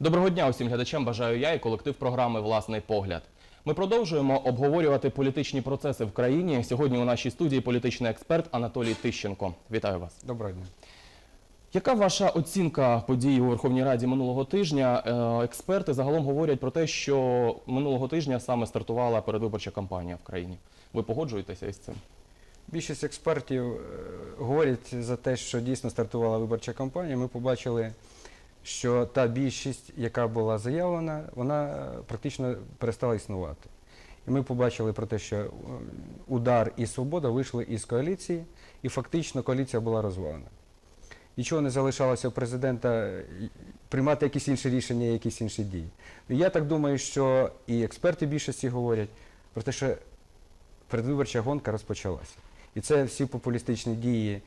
Доброго дня усім глядачам. Бажаю я і колектив програми Власний погляд. Ми продовжуємо обговорювати політичні процеси в країні. Сьогодні у нашій студії політичний експерт Анатолій Тищенко. Вітаю вас. Доброго дня. Яка ваша оцінка подій у Верховній Раді минулого тижня? Е, Експерти загалом говорять про те, що минулого тижня саме стартувала передвиборча кампанія в країні. Ви погоджуєтеся із цим? Більшість експертів е, говорять за те, що дійсно стартувала виборча кампанія. Ми побачили, що та більшість, яка була заявлена, вона е, практично перестала існувати. І ми побачили про те, що е, удар і свобода вийшли із коаліції, і фактично коаліція була розвалена. Нічого не залишалося у президента е, приймати якісь інші рішення, якісь інші дії. Я так думаю, що і експерти більшості говорять про те, що передвиборча гонка розпочалася. І це всі популістичні дії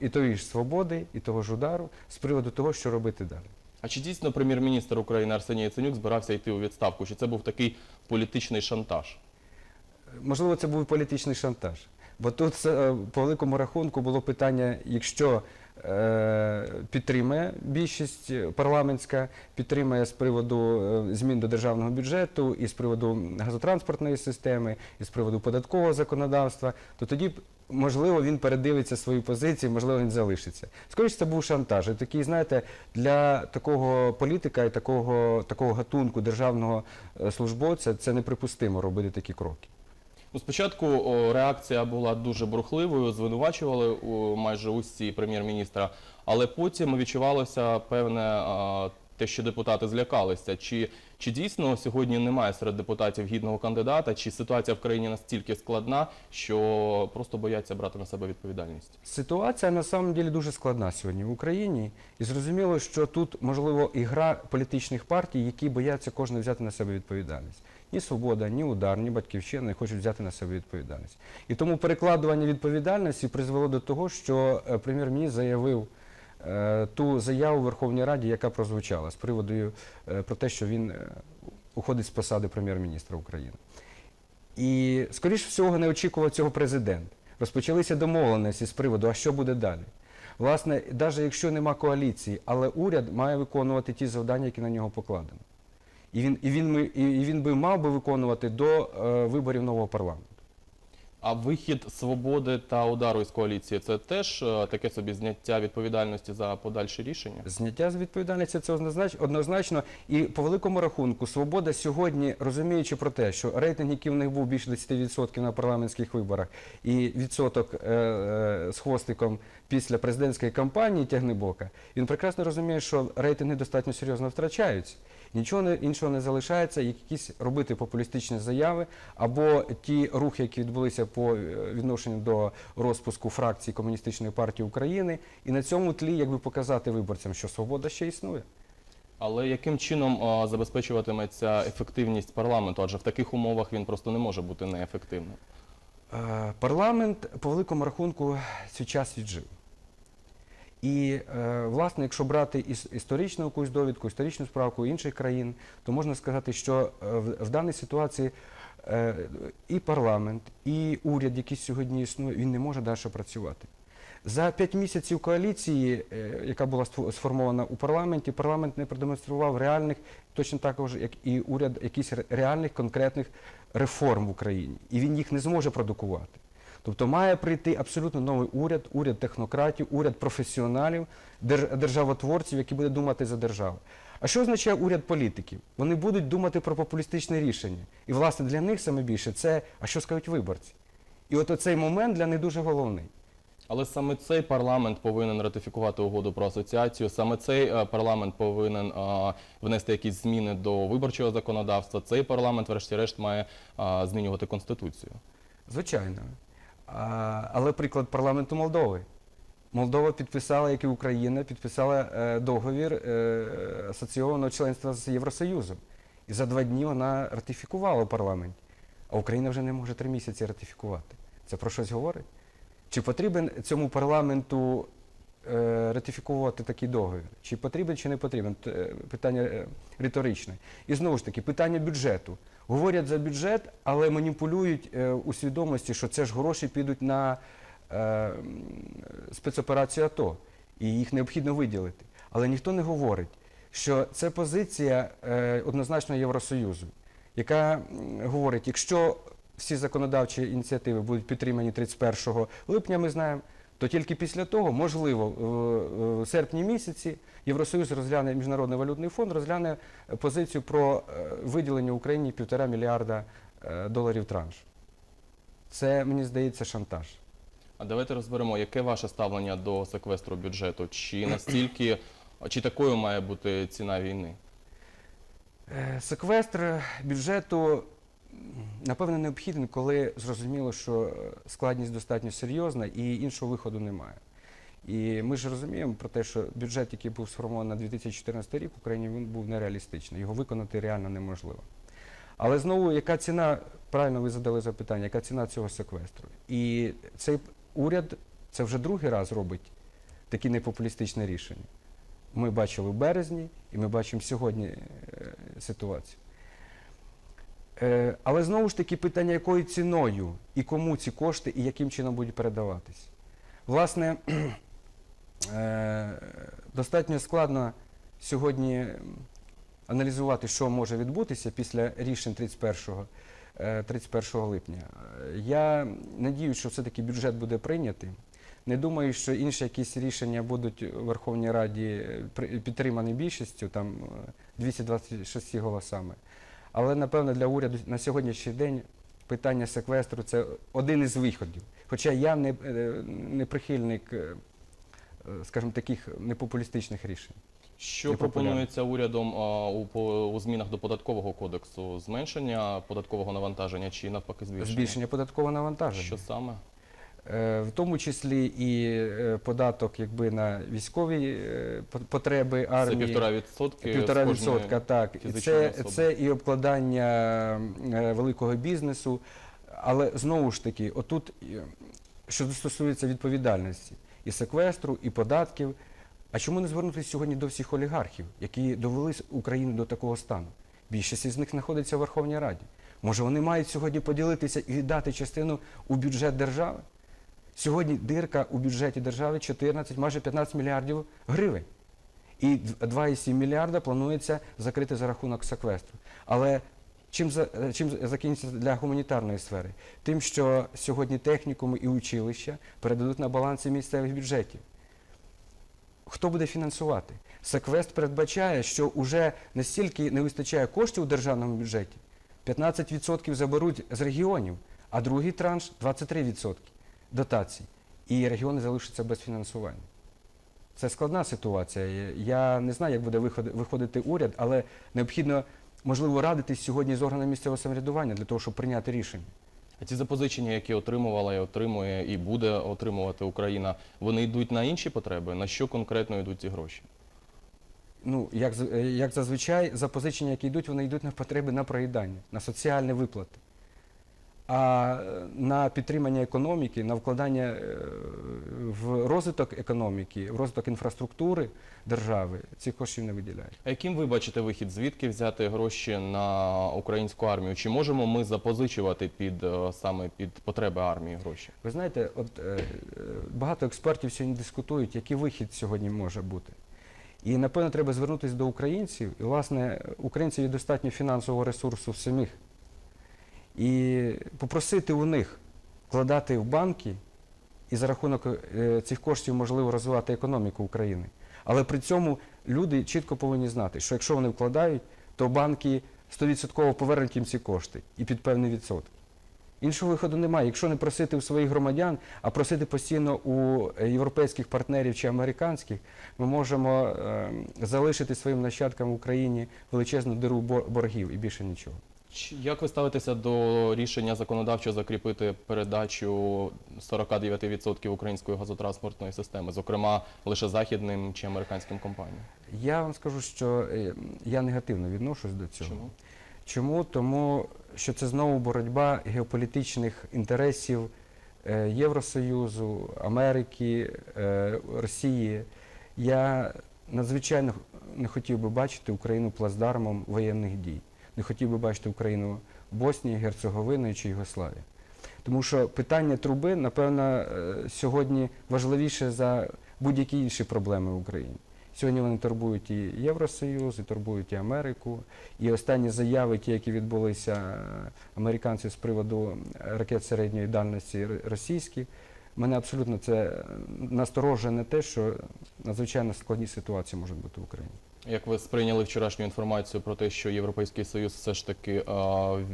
і тої ж свободи, і того ж удару з приводу того, що робити далі. А чи дійсно прем'єр-міністр України Арсеній Яценюк збирався йти у відставку? Чи це був такий політичний шантаж? Можливо, це був політичний шантаж. Бо тут е, по великому рахунку було питання, якщо е, підтримає більшість парламентська, підтримає з приводу е, змін до державного бюджету, і з приводу газотранспортної системи, і з приводу податкового законодавства, то тоді можливо він передивиться свою позицію, можливо, він залишиться. Скоріше, це був шантаж. І такий, знаєте, для такого політика і такого, такого гатунку державного е, службовця це неприпустимо робити такі кроки. Ну, спочатку реакція була дуже бурхливою, звинувачували майже усі прем'єр-міністра, але потім відчувалося певне те, що депутати злякалися. Чи, чи дійсно сьогодні немає серед депутатів гідного кандидата, чи ситуація в країні настільки складна, що просто бояться брати на себе відповідальність? Ситуація на самом деле дуже складна сьогодні в Україні, і зрозуміло, що тут можливо і гра політичних партій, які бояться кожен взяти на себе відповідальність. Ні свобода, ні удар, ні батьківщина не хочуть взяти на себе відповідальність. І тому перекладування відповідальності призвело до того, що е, прем'єр-міністр заявив ту заяву Верховній Раді, яка прозвучала з приводу е, про те, що він е, уходить з посади прем'єр-міністра України. І, скоріш всього, не очікував цього президент. Розпочалися домовленості з приводу, а що буде далі. Власне, навіть якщо нема коаліції, але уряд має виконувати ті завдання, які на нього покладені. І він, і він, і він би мав би виконувати до е, виборів нового парламенту. А вихід свободи та удару із коаліції це теж е, таке собі зняття відповідальності за подальші рішення? Зняття з відповідальності це однознач- однозначно. І по великому рахунку, свобода сьогодні, розуміючи про те, що рейтинг, який в них був більше 10% на парламентських виборах, і відсоток е, е, з хвостиком після президентської кампанії тягнебока, він прекрасно розуміє, що рейтинги достатньо серйозно втрачаються. Нічого не, іншого не залишається, як якісь робити популістичні заяви, або ті рухи, які відбулися по е, відношенню до розпуску фракції Комуністичної партії України, і на цьому тлі якби показати виборцям, що свобода ще існує. Але яким чином а, забезпечуватиметься ефективність парламенту? Адже в таких умовах він просто не може бути неефективним. Е, Парламент по великому рахунку свій час віджив. І, е, власне, якщо брати іс- історичну якусь довідку, історичну справку інших країн, то можна сказати, що е, в, даній ситуації е, і парламент, і уряд, який сьогодні існує, він не може далі працювати. За п'ять місяців коаліції, яка була сформована у парламенті, парламент не продемонстрував реальних, точно також як і уряд, якісь реальних конкретних реформ в Україні. І він їх не зможе продукувати. Тобто має прийти абсолютно новий уряд, уряд технократів, уряд професіоналів, державотворців, які будуть думати за державу. А що означає уряд політиків? Вони будуть думати про популістичне рішення. І, власне, для них саме більше це, а що скажуть виборці. І от оцей момент для них дуже головний. Але саме цей парламент повинен ратифікувати угоду про асоціацію. Саме цей е, парламент повинен а, внести якісь зміни до виборчого законодавства. Цей парламент, врешті-решт, має а, змінювати конституцію. Звичайно. Але приклад парламенту Молдови. Молдова підписала, як і Україна, підписала е, договір е, асоційованого членства з Євросоюзом. І за два дні вона ратифікувала в парламенті. А Україна вже не може три місяці ратифікувати. Це про щось говорить? Чи потрібен цьому парламенту е, ратифікувати такий договір? Чи потрібен, чи не потрібен? Питання риторичне. І знову ж таки, питання бюджету. Говорять за бюджет, але маніпулюють е, у свідомості, що це ж гроші підуть на е, спецоперацію АТО, і їх необхідно виділити. Але ніхто не говорить, що це позиція е, однозначно Євросоюзу, яка говорить, якщо всі законодавчі ініціативи будуть підтримані 31 липня, ми знаємо, то тільки після того, можливо, в- в серпні місяці Євросоюз розгляне Міжнародний валютний фонд, розгляне позицію про е, виділення Україні півтора мільярда е, доларів транш. Це, мені здається, шантаж. А давайте розберемо, яке ваше ставлення до секвестру бюджету? Чи настільки, чи такою має бути ціна війни? Е, Секвестр бюджету напевно необхідний, коли зрозуміло, що е, складність достатньо серйозна і іншого виходу немає. І ми ж розуміємо про те, що бюджет, який був сформований на 2014 рік, в Україні він був нереалістичний. Його виконати реально неможливо. Але знову, яка ціна, правильно ви задали запитання, яка ціна цього секвестру? І цей уряд це вже другий раз робить такі непопулістичні рішення. Ми бачили в березні, і ми бачимо сьогодні е, ситуацію. Е, але знову ж таки питання, якою ціною і кому ці кошти і яким чином будуть передаватись. Власне, е, достатньо складно сьогодні аналізувати, що може відбутися після рішень 31, е, 31 липня. Е, Я надіюсь, що все-таки бюджет буде прийнятий. Не думаю, що інші якісь рішення будуть у Верховній Раді підтримані більшістю, там е, 226 голосами. Але напевно для уряду на сьогоднішній день питання секвестру це один із виходів. Хоча я не, е, не прихильник, е, скажімо, таких непопулістичних рішень. Що пропонується урядом а, у, у змінах до податкового кодексу? Зменшення податкового навантаження чи навпаки збільшення? Збільшення податкового навантаження. Що саме? Е, в тому числі і е, податок якби на військові е, по- потреби Це півтора відсотки. Півтора відсотка, так. І це, це і обкладання великого бізнесу. Але знову ж таки, отут, що стосується відповідальності і секвестру, і податків. А чому не звернутися сьогодні до всіх олігархів, які довели Україну до такого стану? Більшість із них знаходиться в Верховній Раді. Може, вони мають сьогодні поділитися і віддати частину у бюджет держави? Сьогодні дирка у бюджеті держави 14, майже 15 мільярдів гривень. І 2,7 мільярда планується закрити за рахунок секвестру. Але чим, е, чим закінчиться для гуманітарної сфери? Тим, що сьогодні технікуми і училища передадуть на баланси місцевих бюджетів. Хто буде фінансувати? Секвест передбачає, що вже настільки не вистачає коштів у державному бюджеті, 15% заберуть з регіонів, а другий транш 23% дотацій. І регіони залишаться без фінансування. Це складна ситуація. Я не знаю, як буде виходити уряд, але необхідно, можливо, радитись сьогодні з органами місцевого самоврядування для того, щоб прийняти рішення. А ці запозичення, які отримувала і отримує, і буде отримувати Україна, вони йдуть на інші потреби? На що конкретно йдуть ці гроші? Ну, як, як зазвичай, запозичення, які йдуть, вони йдуть на потреби на проїдання, на соціальні виплати. А е, на підтримання економіки, на вкладання е, в розвиток економіки, в розвиток інфраструктури держави цих коштів не виділяють. А яким ви бачите вихід? Звідки взяти гроші на українську армію? Чи можемо ми запозичувати під е, саме під потреби армії гроші? Ви знаєте, от багато експертів сьогодні дискутують, який вихід сьогодні може бути. І напевно треба звернутися до українців. І, власне, українців є достатньо фінансового ресурсу в самих. І попросити у них вкладати в банки і за рахунок е, цих коштів можливо розвивати економіку України. Але при цьому люди чітко повинні знати, що якщо вони вкладають, то банки 100% повернуть їм ці кошти і під певний відсоток. Іншого виходу немає. Якщо не просити у своїх громадян, а просити постійно у е, європейських партнерів чи американських, ми можемо е, залишити своїм нащадкам в Україні величезну диру бор- боргів і більше нічого. Як ви ставитеся до рішення законодавчо закріпити передачу 49% української газотранспортної системи, зокрема лише західним чи американським компаніям? Я вам скажу, що е, я негативно відношусь до цього. Чому? Чому? Тому що це знову боротьба геополітичних інтересів е, Євросоюзу, Америки, е, Росії. Я надзвичайно не хотів би бачити Україну плацдармом воєнних дій. Не хотів би бачити Україну Боснії, Герцеговиною чи Югославії. Тому що питання труби, напевно, е, сьогодні важливіше за будь-які інші проблеми в Україні. Сьогодні вони турбують і Євросоюз, і турбують і Америку. І останні заяви, ті, які відбулися е, американців з приводу ракет середньої дальності російських, мене абсолютно це насторожує не те, що надзвичайно складні ситуації можуть бути в Україні. Як ви сприйняли вчорашню інформацію про те, що Європейський Союз все ж таки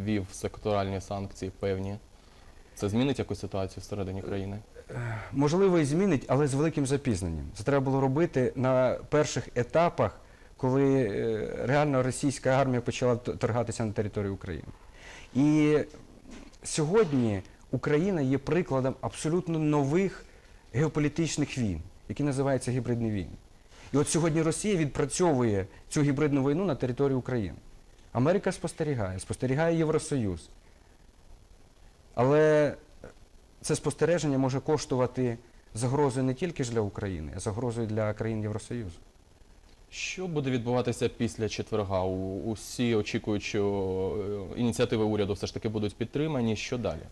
ввів секторальні санкції певні? Це змінить якусь ситуацію всередині країни? Можливо, і змінить, але з великим запізненням. Це треба було робити на перших етапах, коли е, реально російська армія почала торгатися на території України. І сьогодні Україна є прикладом абсолютно нових геополітичних війн, які називаються гібридні війни. І от сьогодні Росія відпрацьовує цю гібридну війну на території України. Америка спостерігає, спостерігає Євросоюз. Але це спостереження може коштувати загрозою не тільки ж для України, а загрозою для країн Євросоюзу. Що буде відбуватися після четверга? Усі очікують, що е, ініціативи уряду все ж таки будуть підтримані. Що далі?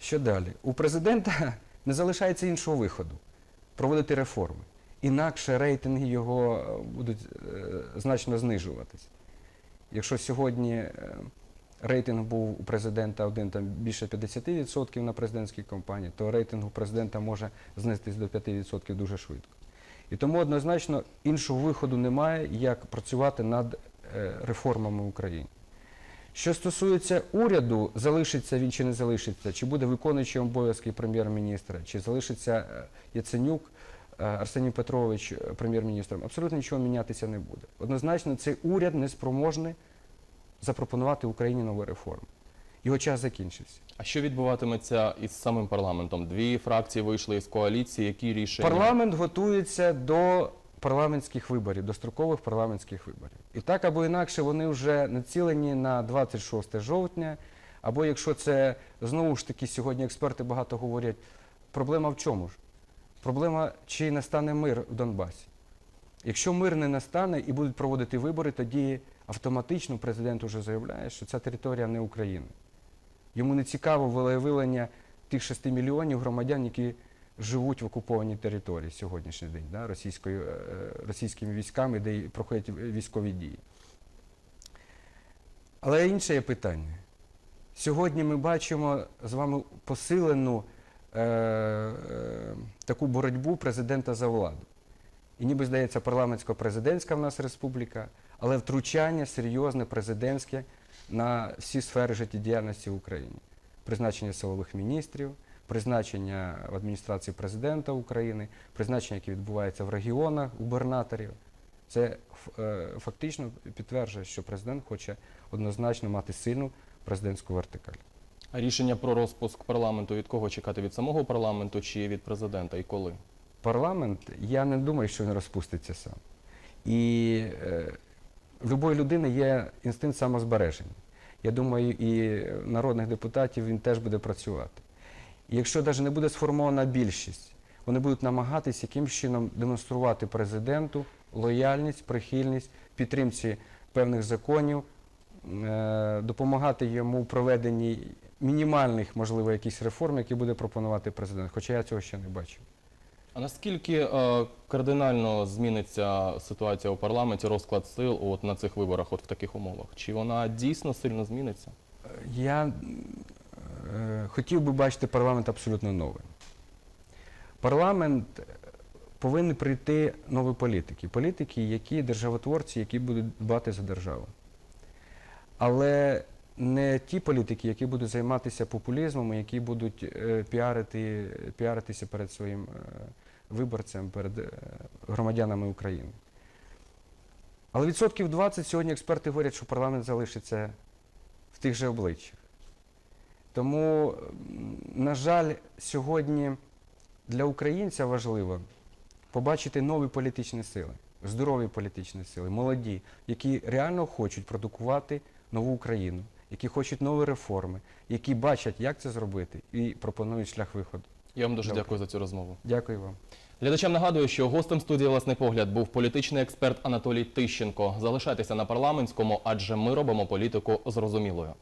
Що далі? У президента не залишається іншого виходу проводити реформи. Інакше рейтинги його е, будуть е, значно знижуватись. Якщо сьогодні е, рейтинг був у президента один там більше 50% на президентській кампанії, то рейтинг у президента може знизитись до 5% дуже швидко. І тому однозначно іншого виходу немає, як працювати над реформами в Україні. Що стосується уряду, залишиться він чи не залишиться, чи буде виконуючим обов'язки прем'єр-міністра, чи залишиться Яценюк Арсеній Петрович е, прем'єр-міністром, абсолютно нічого мінятися не буде. Однозначно, цей уряд не спроможний запропонувати Україні нові реформи. Його час закінчився. А що відбуватиметься із самим парламентом? Дві фракції вийшли із коаліції. Які рішення? Парламент готується до парламентських виборів, до строкових парламентських виборів. І так або інакше вони вже націлені на 26 жовтня. Або якщо це знову ж таки сьогодні експерти багато говорять, проблема в чому ж? Проблема, чи настане мир в Донбасі. Якщо мир не настане і будуть проводити вибори, тоді автоматично президент вже заявляє, що ця територія не України. Йому не цікаво волевиявлення тих 6 мільйонів громадян, які живуть в окупованій території сьогоднішній день, да, російською, е, російськими військами, де проходять військові дії. Але інше є питання. Сьогодні ми бачимо з вами посилену е, е, таку боротьбу президента за владу. І ніби здається, парламентсько-президентська в нас республіка, але втручання серйозне президентське на всі сфери життєдіяльності в Україні. Призначення силових міністрів, призначення в адміністрації президента України, призначення, які відбуваються в регіонах, губернаторів. Це е, фактично підтверджує, що президент хоче однозначно мати сильну президентську вертикаль. Рішення про розпуск парламенту від кого чекати? Від самого парламенту чи від президента? І коли? Парламент, я не думаю, що він розпуститься сам. І е, в будь-якої людини є інстинкт самозбереження. Я думаю, і народних депутатів він теж буде працювати. І якщо навіть не буде сформована більшість, вони будуть намагатись якимось чином демонструвати президенту лояльність, прихильність, підтримці певних законів, е, допомагати йому в проведенні мінімальних, можливо, якихось реформ, які буде пропонувати президент. Хоча я цього ще не бачу. А наскільки е, кардинально зміниться ситуація у парламенті, розклад сил от на цих виборах, от в таких умовах? Чи вона дійсно сильно зміниться? Я е, хотів би бачити парламент абсолютно новим. Парламент е, повинні прийти нові політики. Політики, які державотворці, які будуть дбати за державу. Але не ті політики, які будуть займатися популізмом, які будуть е, піарити, піаритися перед своїм е, виборцем, перед е, громадянами України. Але відсотків 20 сьогодні експерти говорять, що парламент залишиться в тих же обличчях. Тому, на жаль, сьогодні для українця важливо побачити нові політичні сили, здорові політичні сили, молоді, які реально хочуть продукувати нову Україну, які хочуть нові реформи, які бачать, як це зробити, і пропонують шлях виходу. Я вам дуже Добре. дякую за цю розмову. Дякую вам. Глядачам нагадую, що гостем студії «Власний погляд» був політичний експерт Анатолій Тищенко. Залишайтеся на парламентському, адже ми робимо політику зрозумілою.